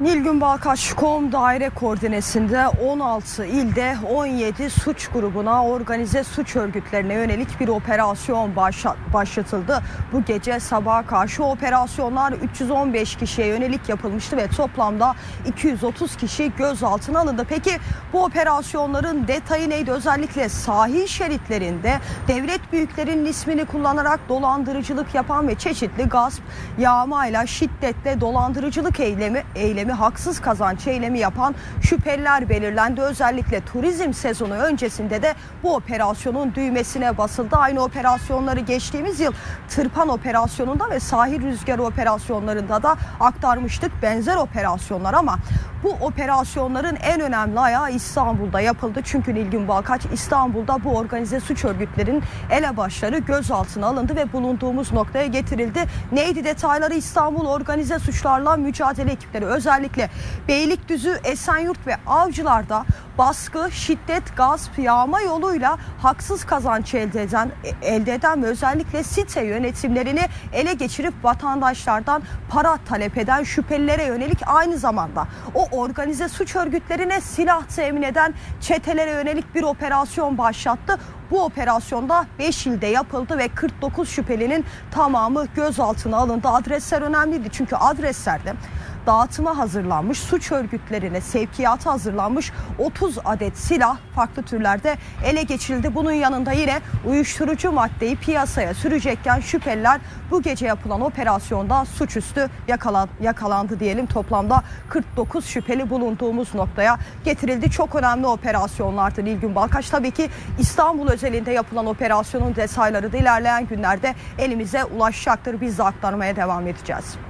Nilgün Balkaç.com daire koordinesinde 16 ilde 17 suç grubuna organize suç örgütlerine yönelik bir operasyon başla- başlatıldı. Bu gece sabaha karşı operasyonlar 315 kişiye yönelik yapılmıştı ve toplamda 230 kişi gözaltına alındı. Peki bu operasyonların detayı neydi? Özellikle sahil şeritlerinde devlet büyüklerinin ismini kullanarak dolandırıcılık yapan ve çeşitli gasp, yağmayla şiddetle dolandırıcılık eylemi eylemi haksız kazanç eylemi yapan şüpheliler belirlendi. Özellikle turizm sezonu öncesinde de bu operasyonun düğmesine basıldı. Aynı operasyonları geçtiğimiz yıl tırpan operasyonunda ve sahil rüzgarı operasyonlarında da aktarmıştık benzer operasyonlar ama bu operasyonların en önemli ayağı İstanbul'da yapıldı. Çünkü Nilgün Balkaç İstanbul'da bu organize suç örgütlerinin elebaşları gözaltına alındı ve bulunduğumuz noktaya getirildi. Neydi detayları İstanbul organize suçlarla mücadele ekipleri özellikle Beylikdüzü, Esenyurt ve Avcılar'da baskı, şiddet, gasp, yağma yoluyla haksız kazanç elde eden, elde eden ve özellikle site yönetimlerini ele geçirip vatandaşlardan para talep eden şüphelilere yönelik aynı zamanda o organize suç örgütlerine silah temin eden çetelere yönelik bir operasyon başlattı. Bu operasyonda 5 ilde yapıldı ve 49 şüphelinin tamamı gözaltına alındı. Adresler önemliydi çünkü adreslerde dağıtıma hazırlanmış, suç örgütlerine sevkiyata hazırlanmış 30 adet silah farklı türlerde ele geçirildi. Bunun yanında yine uyuşturucu maddeyi piyasaya sürecekken şüpheliler bu gece yapılan operasyonda suçüstü yakalan, yakalandı diyelim. Toplamda 49 şüpheli bulunduğumuz noktaya getirildi. Çok önemli operasyonlardı Nilgün Balkaç. Tabii ki İstanbul özelinde yapılan operasyonun detayları da ilerleyen günlerde elimize ulaşacaktır. Biz de aktarmaya devam edeceğiz.